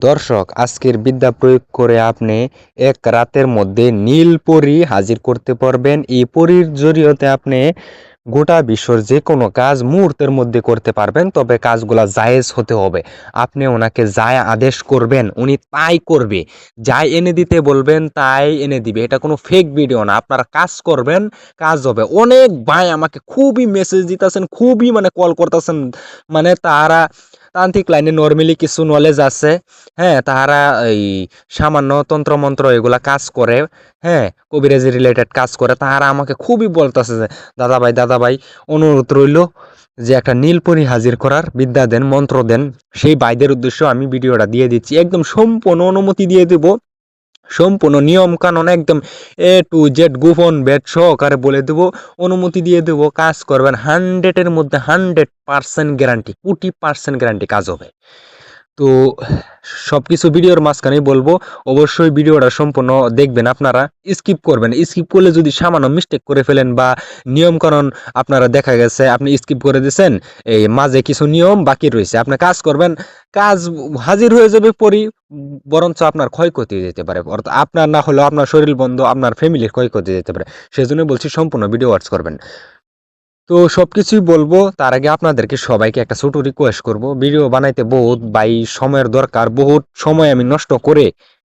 দর্শক, আজকের বিদ্যা প্রয়োগ করে আপনি এক রাতের মধ্যে নীল পরি হাজির করতে পারবেন। এই পরির জরিয়তে আপনি গোটা বিশ্বর যে কোনো কাজ মুহূর্তের মধ্যে করতে পারবেন, তবে কাজগুলা জায়েজ হতে হবে। আপনি ওনাকে যাই আদেশ করবেন, উনি তাই করবে। যাই এনে দিতে বলবেন, তাই এনে দিবে। এটা কোনো ফেক ভিডিও না। আপনারা কাজ করবেন, কাজ হবে। অনেক ভাই আমাকে খুবই মেসেজ দিতেছেন, খুবই মানে কল করতেছেন। মানে তারা তান্ত্রিক লাইনে নর্মালি কিছু নলেজ আছে হ্যাঁ তাহারা এই সামান্য তন্ত্রমন্ত্র এগুলা কাজ করে হ্যাঁ কবিরাজি রিলেটেড কাজ করে, তাহারা আমাকে খুবই বলতেছে যে, দাদাভাই দাদাভাই দাদা ভাই অনুরোধ রইল যে একটা নীলপরি হাজির করার, বিদ্যা দেন, মন্ত্র দেন, সেই বাইদের উদ্দেশ্য আমি ভিডিওটা দিয়ে দিচ্ছি, একদম সম্পূর্ণ অনুমতি দিয়ে দেব। সম্পূর্ণ নিয়ম কানুন একদম এ টু জেড গোপন বেড সহকারে বলে দেবো, অনুমতি দিয়ে দেবো, কাজ করবেন হান্ড্রেডের মধ্যে hundred percent guarantee crore percent guarantee কাজ হবে। তো সব কিছু ভিডিওর মাঝখানেই বলব, অবশ্যই ভিডিওটা সম্পূর্ণ দেখবেন আপনারা। স্কিপ করবেন, স্কিপ করলে যদি সামান্য মিস্টেক করে ফেলেন বা নিয়মকানুন আপনারা দেখা গেছে, আপনি স্কিপ করে দিয়েছেন এই মাঝে কিছু নিয়ম বাকি রয়েছে, আপনি কাজ করবেন, কাজ হাজির হয়ে যাবে পরি বরঞ্চ আপনার ক্ষয়ক্ষতি যেতে পারে, অর্থাৎ আপনার না হলেও আপনার শরীর বন্ধ, আপনার ফ্যামিলির ক্ষয়ক্ষতি যেতে পারে। সেজন্য বলছি সম্পূর্ণ ভিডিও ওয়াচ করবেন। তো সব কিছুই বলব, তার আগে আপনাদেরকে সবাইকে একটা ছোট রিকোয়েস্ট করব। ভিডিও বানাইতে বহুত বাই সময়ের দরকার, বহুত সময় আমি নষ্ট করে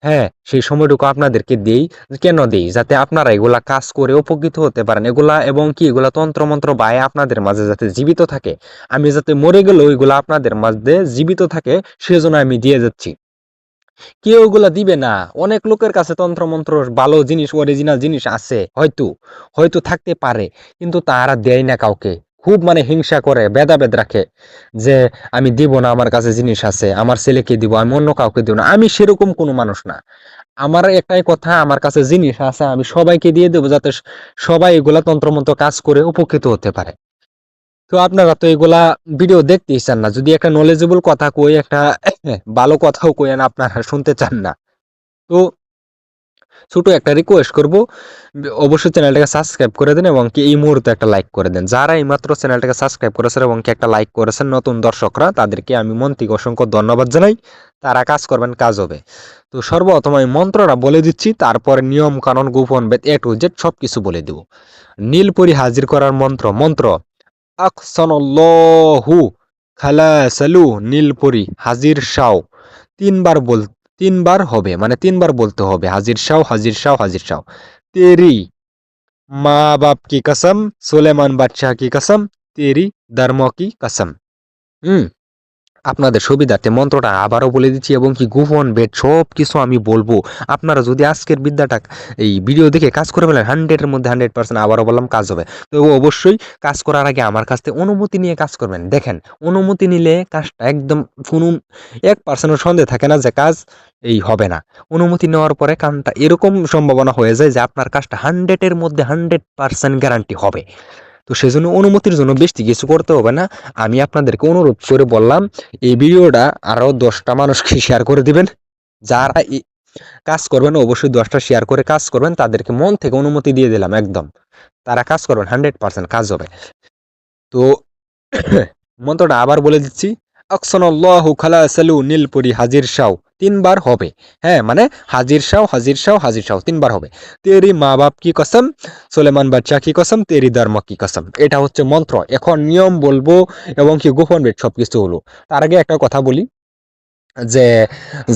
হ্যাঁ সেই সময়টুকু আপনাদেরকে দেই। কেন দেই? যাতে আপনারা এগুলা কাজ করে উপকৃত হতে পারেন। এগুলা এবং কি, এগুলা তন্ত্রমন্ত্র বায়ে আপনাদের মাঝে যাতে জীবিত থাকে। আমি যাতে মরে গেলেও এগুলা আপনাদের মাঝে জীবিত থাকে, সেজন্য আমি দিয়ে যাচ্ছি। কেউ ওগুলা দিবে না। অনেক লোকের কাছে তন্ত্রমন্ত্র ভালো জিনিস অরিজিনাল জিনিস আছে, হয়তো হয়তো থাকতে পারে, কিন্তু তারা দেয় না কাউকে। খুব মানে হিংসা করে, ভেদাভেদ রাখে যে, আমি দিব না, আমার কাছে জিনিস আছে, আমার ছেলেকে দিব, আমি অন্য কাউকে দিব না। আমি সেরকম কোনো মানুষ না। আমার একটাই কথা, আমার কাছে জিনিস আছে, আমি সবাইকে দিয়ে দেবো যাতে সবাই এগুলা তন্ত্রমন্ত্র কাজ করে উপকৃত হতে পারে। তো আপনারা তো এগুলা ভিডিও দেখতেই চান না। যদি একটা নলেজেবল কথা কই, একটা ভালো কথাও কইেন আপনারা শুনতে চান না। তো ছোট একটা রিকোয়েস্ট করব, অবশ্যই চ্যানেলটাকে সাবস্ক্রাইব করে দেন এবং কি এই মুহূর্তে একটা লাইক করে দেন। যারা এইমাত্র চ্যানেলটাকে সাবস্ক্রাইব করেছেন এবং কি একটা লাইক করেছেন, নতুন দর্শকরা, তাদেরকে আমি মন থেকে অসংখ্য ধন্যবাদ জানাই। তারা কাজ করবেন, কাজ হবে। তো সর্বপ্রথম আমি মন্ত্রটা বলে দিচ্ছি, তারপরে নিয়ম কানুন গোপন বেদ এ টু জেড সব কিছু বলে দেব। নীলপরি হাজির করার মন্ত্র মন্ত্র আকসনল্লাহু খালাসালু নীলপরি হাজির শাও। তিনবার বল, তিনবার হবে মানে তিনবার বলতে হবে, হাজির শাও হাজির শাও হাজির শাও। তেরি, মা বাপ কি কসম, সুলেমান বাদশাহ কি কসম, তেরি, ধর্ম কি কসম। হুম। আপনাদের সুবিধার্থে মন্ত্রটা আবারও বলে দিচ্ছি এবং কি গোপন বেড সব কিছু আমি বলব। আপনারা যদি আজকের বিদ্যাটা এই ভিডিও দেখে কাজ করে ফেলেন হান্ড্রেডের মধ্যে হান্ড্রেড পার্সেন্ট আবারও বললাম কাজ হবে। তো অবশ্যই কাজ করার আগে আমার কাছ থেকে অনুমতি নিয়ে কাজ করবেন। দেখেন, অনুমতি নিলে কাজটা একদম কোনো এক পার্সেন্টের সন্দেহ থাকে না যে কাজ এই হবে না। অনুমতি নেওয়ার পরে কাজটা এরকম সম্ভাবনা হয়ে যায় যে আপনার কাজটা হান্ড্রেডের মধ্যে হান্ড্রেড পার্সেন্ট গ্যারান্টি হবে। তো সেজন্য অনুমতির জন্য বেশি কিছু করতে হবে না। আমি আপনাদেরকে অনুরোধ করে বললাম, এই ভিডিওটা আরও দশটা মানুষকে শেয়ার করে দিবেন। যারা কাজ করবেন, অবশ্যই দশটা শেয়ার করে কাজ করবেন। তাদেরকে মন থেকে অনুমতি দিয়ে দিলাম একদম। তারা কাজ করবেন হান্ড্রেড পার্সেন্ট কাজ হবে। তো মন্ত্রটা আবার বলে দিচ্ছি আকসনাল্লাহু খালাসালু নীলপুরি হাজির শাও, তিনবার হবে। হ্যাঁ মানে হাজির শাও হাজির শাও হাজির শাও, তিনবার হবে। তেরি মা বাপ কি কসম, সোলেমান বাচ্চা কি কসম, তেরি ধর্ম কি কসম? এটা হচ্ছে মন্ত্র। এখন নিয়ম বলব এবং কি গোপন বেদ সবকিছু হলো। তার আগে একটা কথা বলি, যে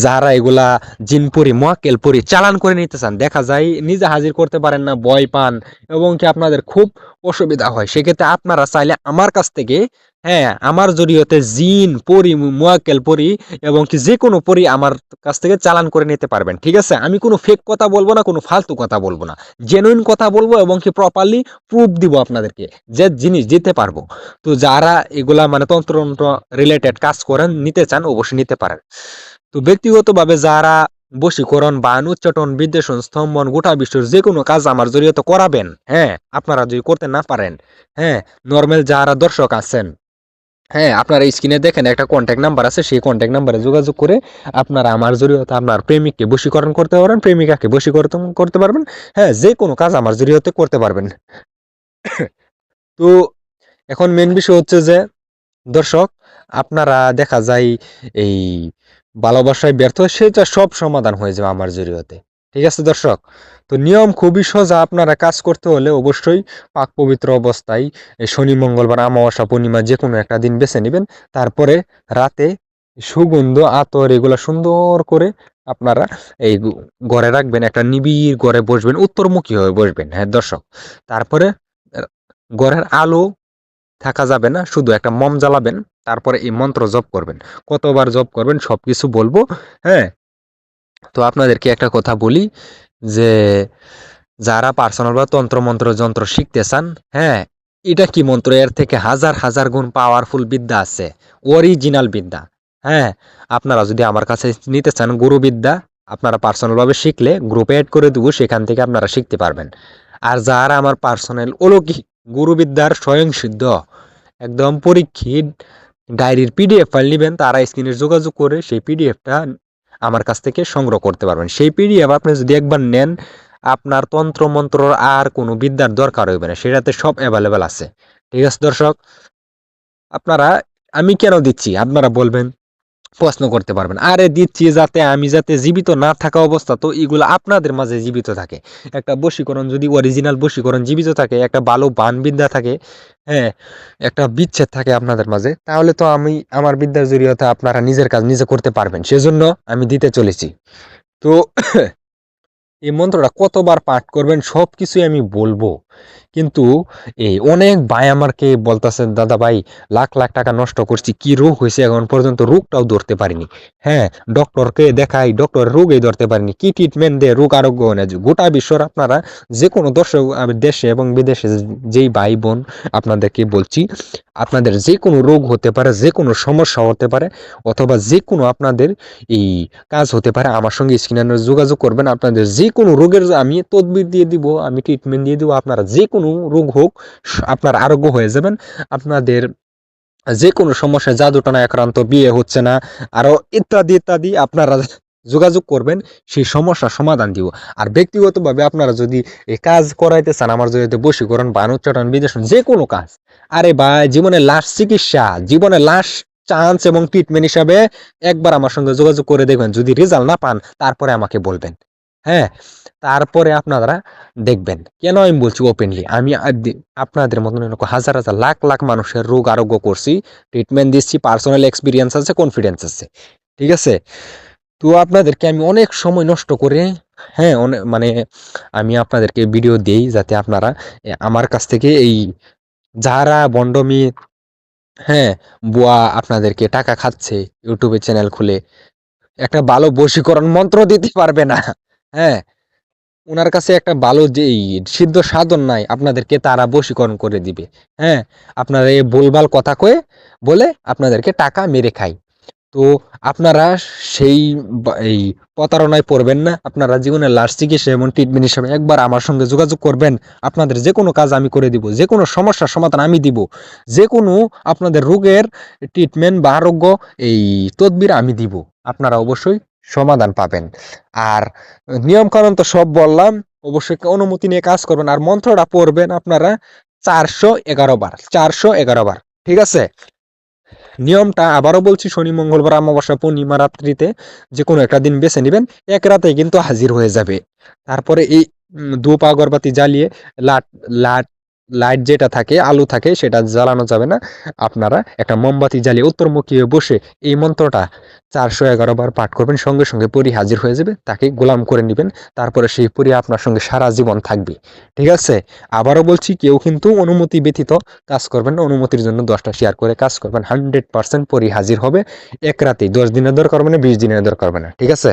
যারা এগুলা জিনপুরি মোয়াক্কেলপুরি চালান করে নিতে চান, দেখা যায় নিজে হাজির করতে পারেন না, ভয় পান এবং কি আপনাদের খুব অসুবিধা হয়। সেক্ষেত্রে আপনারা চাইলে আমার কাছ থেকে হ্যাঁ আমার জড়িয়তে জিন, পরি মোয়াক্কেল পরি এবং কি যে কোনো পরি আমার কাছ থেকে চালান করে নিতে পারবেন, ঠিক আছে? আমি কোনো ফেক কথা বলব না, কোনো ফালতু কথা বলব না। জেনুইন কথা বলব এবং কি প্রপারলি প্রুফ দিব আপনাদেরকে যে জিনিস দিতে পারব। তো যারা এগুলা মানে তন্ত্রতন্ত্র রিলেটেড কাজ করেন, নিতে চান, অবশ্যই নিতে পারেন। তো ব্যক্তিগতভাবে যারা বশীকরণ বান উচ্চাটন বিদ্বেষণ, স্তম্ভন, গোটা বিশ্বের যে কোনো কাজ আমার জড়িয়তে করাবেন হ্যাঁ আপনারা যদি করতে না পারেন হ্যাঁ নর্মাল যারা দর্শক আছেন হ্যাঁ আপনারা স্ক্রিনে দেখেন একটা কন্ট্যাক্ট নাম্বার আছে, সেই কন্ট্যাক্ট নাম্বারে যোগাযোগ করে আপনারা আমার জড়িয়তে আপনার প্রেমিককে বশীকরণ করতে পারবেন, প্রেমিকাকে বশীকরণ করতে পারবেন হ্যাঁ যে কোনো কাজ আমার জড়িয়তে করতে পারবেন। তো এখন মেন বিষয় হচ্ছে যে, দর্শক, আপনারা দেখা যায় এই ভালোবাসায় ব্যর্থ, সেটা সব সমাধান হয়ে যাবে আমার জরিয়তে ঠিক আছে, দর্শক? তো নিয়ম খুবই সোজা, আপনারা কাজ করতে হলে অবশ্যই পাক পবিত্র অবস্থায় শনি, মঙ্গলবার, অমাবস্যা, পূর্ণিমা যে কোনো একটা দিন বেছে নেবেন। তারপরে রাতে সুগন্ধ, আতর এগুলো সুন্দর করে আপনারা এই ঘরে রাখবেন, একটা নিবিড় ঘরে বসবেন, উত্তরমুখী হয়ে বসবেন হ্যাঁ দর্শক? তারপরে ঘরের আলো থাকা যাবে না, শুধু একটা মম জ্বালাবেন, তারপরে এই মন্ত্র জপ করবেন। কতবার জপ করবেন সব কিছু বলব হ্যাঁ? তো আপনাদেরকে একটা কথা বলি যে যারা পার্সোনাল বা তন্ত্র মন্ত্র যন্ত্র শিখতে চান হ্যাঁ এটা কি মন্ত্র? এর থেকে হাজার হাজার গুণ পাওয়ারফুল বিদ্যা আছে অরিজিনাল বিদ্যা। হ্যাঁ আপনারা যদি আমার কাছে নিতে চান গুরুবিদ্যা আপনারা পার্সোনাল ভাবে শিখলে গ্রুপে অ্যাড করে দেবো, সেখান থেকে আপনারা শিখতে পারবেন। আর যারা আমার পার্সোনাল অলৌকিক গুরুবিদ্যার স্বয়ং সিদ্ধ, একদম পরীক্ষিত ডায়েরির পিডিএফ ফাইল নেবেন, তারা স্ক্রিনে যোগাযোগ করে সেই পিডিএফটা আমার কাছ থেকে সংগ্রহ করতে পারবেন। সেই পিডিএফ আপনি যদি একবার নেন, আপনার তন্ত্র মন্ত্র আর কোনো বিদ্যার দরকার হইবে না, সেটাতে সব অ্যাভেলেবেল আছে। ঠিক আছে দর্শক? আপনারা, আমি কেন দিচ্ছি? আপনারা বলবেন প্রশ্ন করতে পারবেন। আরে দিচ্ছি যাতে আমি যাতে জীবিত না থাকা অবস্থা, তো এগুলো আপনাদের মাঝে জীবিত থাকে। একটা বশীকরণ যদি অরিজিনাল বশীকরণ জীবিত থাকে, একটা ভালো বান বিদ্যা থাকে হ্যাঁ একটা বিচ্ছেদ থাকে আপনাদের মাঝে, তাহলে তো আমি আমার বিদ্যার জরিয়তে আপনারা নিজের কাজ নিজে করতে পারবেন। সেজন্য আমি দিতে চলেছি। তো এই মন্ত্রটা কতবার পাঠ করবেন সব কিছুই আমি বলব। কিন্তু এই অনেক ভাই আমাকে বলতেছে দাদা ভাই, লাখ লাখ টাকা নষ্ট করছি, কি রোগ হয়েছে এখন পর্যন্ত? রোগটাও ধরতে পারিনি। হ্যাঁ ডক্টরকে দেখাই ডক্টর রোগই ধরতে পারিনি। কি ট্রিটমেন্ট দেয়? রোগ আরোগ্য হয় না। গোটা বিশ্বর আপনারা যে কোনো দর্শক দেশে এবং বিদেশে যেই ভাই, বোন আপনাদেরকে বলছি, আপনাদের যে কোনো রোগ হতে পারে যে কোনো সমস্যা হতে পারে, অথবা যে কোনো আপনাদের এই কাজ হতে পারে, আমার সঙ্গে স্ক্রিনে যোগাযোগ করবেন। আপনাদের যে কোনো রোগের আমি তদবির দিয়ে দিব, আমি ট্রিটমেন্ট দিয়ে দিব। আপনারা যে কোনো রোগ হোক আপনার আরোগ্য হয়ে যাবেন। আপনাদের যে কোনো সমস্যা জাদুটনা আক্রান্ত, বিয়ে হচ্ছে না, আরও ইত্যাদি ইত্যাদি আপনারা যোগাযোগ করবেন, সেই সমস্যার সমাধান দিব। আর ব্যক্তিগতভাবে আপনারা যদি এই কাজ করাইতে চান, আমার যদি বশীকরণ বান উচ্চারণ বিদেশন যে কোনো কাজ, আরে ভাই জীবনে লাস্ট চিকিৎসা জীবনে লাস্ট চান্স এবং ট্রিটমেন্ট হিসাবে একবার আমার সঙ্গে যোগাযোগ করে দেখবেন। যদি রেজাল্ট না পান, তারপরে আমাকে বলবেন। হ্যাঁ তারপরে আপনারা দেখবেন। কেন আমি বলছি ওপেনলি আমি আপনাদের মতন এরকম হাজার হাজার লাখ লাখ মানুষের রোগ আরোগ্য করছি ট্রিটমেন্ট দিচ্ছি পার্সোনাল এক্সপিরিয়েন্স আছে কনফিডেন্স আছে। ঠিক আছে? তো আপনাদেরকে আমি অনেক সময় নষ্ট করে হ্যাঁ অনেক মানে আমি আপনাদেরকে ভিডিও দেই যাতে আপনারা আমার কাছ থেকে এই যারা বন্ডমি হ্যাঁ বুয়া আপনাদেরকে টাকা খাচ্ছে ইউটিউবে চ্যানেল খুলে, একটা ভালো বশীকরণ মন্ত্র দিতে পারবে না। হ্যাঁ ওনার কাছে একটা ভালো যে সিদ্ধ সাধন নাই, আপনাদেরকে তারা বশীকরণ করে দিবে। হ্যাঁ আপনারা এই ভুলভাল কথা কয়ে বলে আপনাদেরকে টাকা মেরে খায় তো আপনারা সেই এই প্রতারণায় পড়বেন না, আপনারা জীবনের লাস্ট চিকিৎসা এমন ট্রিটমেন্ট হিসাবে একবার আমার সঙ্গে যোগাযোগ করবেন, আপনাদের যে কোনো কাজ আমি করে দিব যে কোনো সমস্যার সমাধান আমি দিব যে কোনো আপনাদের রোগের ট্রিটমেন্ট বা আরোগ্য এই তদবির আমি দিব, আপনারা অবশ্যই সমাধান পাবেন। আর নিয়ম কানুন তো সব বললাম অবশ্যই অনুমতি নিয়ে কাজ করবেন। আর মন্ত্রটা পড়বেন আপনারা চারশো এগারো বার চারশো এগারো বার ঠিক আছে? নিয়মটা আবারও বলছি শনি মঙ্গলবার অমাবস্যা পূর্ণিমা রাত্রিতে যে কোনো একটা দিন বেছে নেবেন এক রাতে কিন্তু হাজির হয়ে যাবে। তারপরে এই উম, ধূপ আগরবাতি জ্বালিয়ে লাট লাট লাইট যেটা থাকে, আলো থাকে, সেটা জ্বালানো যাবে না। আপনারা একটা মোমবাতি জ্বালিয়ে উত্তরমুখী বসে এই মন্ত্রটা চারশো এগারো বার পাঠ করবেন, সঙ্গে সঙ্গে পরি হাজির হয়ে যাবে, তাকে গোলাম করে নেবেন, তারপরে সেই পরি আপনার সঙ্গে সারা জীবন থাকবে। ঠিক আছে? আবারও বলছি, কেউ কিন্তু অনুমতি ব্যতীত কাজ করবেন না, অনুমতির জন্য দশটা শেয়ার করে কাজ করবেন। হান্ড্রেড পার্সেন্ট পরি হাজির হবে, এক রাতেই। দশ দিনের দরকার হবে না, বিশ দিনের দরকার না। ঠিক আছে?